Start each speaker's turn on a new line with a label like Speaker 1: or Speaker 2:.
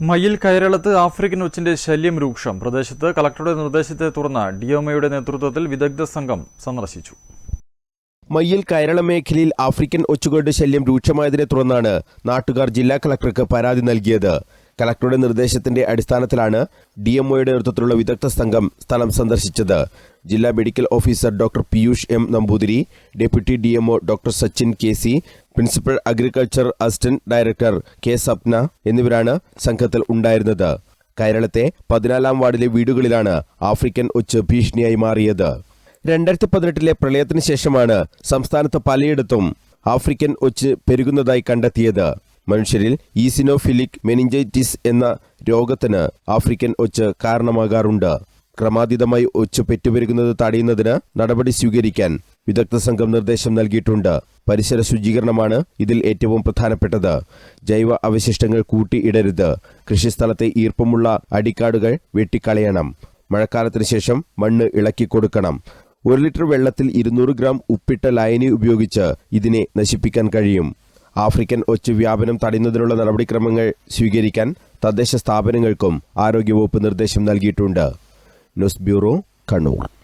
Speaker 1: മയിൽ കയറളത്ത് ആഫ്രിക്കൻ ഒച്ചിന്റെ ശല്യം രൂക്ഷം. പ്രദേശത്ത് കളക്ടറുടെ നിർദ്ദേശത്തെ തുടർന്ന് ഡിഒമയുടെ നേതൃത്വത്തിൽ വിദഗ്ധ സംഘം സന്ദർശിച്ചു.
Speaker 2: മയ്യിൽ കയറള മേഖലയിൽ ആഫ്രിക്കൻ ഒച്ചുകളുടെ ശല്യം രൂക്ഷമായതിനെ തുടർന്നാണ് നാട്ടുകാർ ജില്ലാ കളക്ടർക്ക് പരാതി നൽകിയത്. കളക്ടറുടെ നിർദ്ദേശത്തിന്റെ അടിസ്ഥാനത്തിലാണ് ഡി എം ഒയുടെ നേതൃത്വത്തിലുള്ള വിദഗ്ധ സംഘം സ്ഥലം സന്ദർശിച്ചത്. ജില്ലാ medical officer doctor Piyush M Namboothiri deputy DMO doctor Sachin K C principal agriculture assistant director K Sapna എന്നിവരാണ് സംഘത്തിൽ ഉണ്ടായിരുന്നത്. കേരളത്തെ പതിനാലാം വാർഡിലെ വീടുകളിലാണ് ആഫ്രിക്കൻ ഒച്ച് ഭീഷണിയായി മാറിയത്. രണ്ടായിരത്തി പതിനെട്ടിലെ പ്രളയത്തിന് ശേഷമാണ് സംസ്ഥാനത്ത് പലയിടത്തും ആഫ്രിക്കൻ ഒച്ച് പെരുകുന്നതായി കണ്ടെത്തിയത്. മനുഷ്യരിൽ ഈസിനോഫിലിക് മെനിഞ്ചൈറ്റിസ് എന്ന രോഗത്തിന് ആഫ്രിക്കൻ ഒച്ച് കാരണമാകാറുണ്ട്. ക്രമാതീതമായി ഒച്ച് പെറ്റുപെരുകുന്നത് തടയുന്നതിന് നടപടി സ്വീകരിക്കാൻ വിദഗ്ധ സംഘം നിർദ്ദേശം നൽകിയിട്ടുണ്ട്. പരിസര ശുചീകരണമാണ് ഇതിൽ ഏറ്റവും പ്രധാനപ്പെട്ടത്. ജൈവ അവശിഷ്ടങ്ങൾ കൂട്ടിയിടരുത് കൃഷിസ്ഥലത്തെ ഈർപ്പമുള്ള അടിക്കാടുകൾ വെട്ടിക്കളയണം. മഴക്കാലത്തിന് ശേഷം മണ്ണ് ഇളക്കി കൊടുക്കണം. ഒരു ലിറ്റർ വെള്ളത്തിൽ ഇരുന്നൂറ് ഗ്രാം ഉപ്പിട്ട ലായനി ഉപയോഗിച്ച് ഇതിനെ നശിപ്പിക്കാൻ കഴിയും. ആഫ്രിക്കൻ ഒച്ചു വ്യാപനം തടയുന്നതിനുള്ള നടപടിക്രമങ്ങൾ സ്വീകരിക്കാൻ തദ്ദേശ സ്ഥാപനങ്ങൾക്കും ആരോഗ്യവകുപ്പ് നിർദ്ദേശം നൽകിയിട്ടുണ്ട്. News bureau Kannur.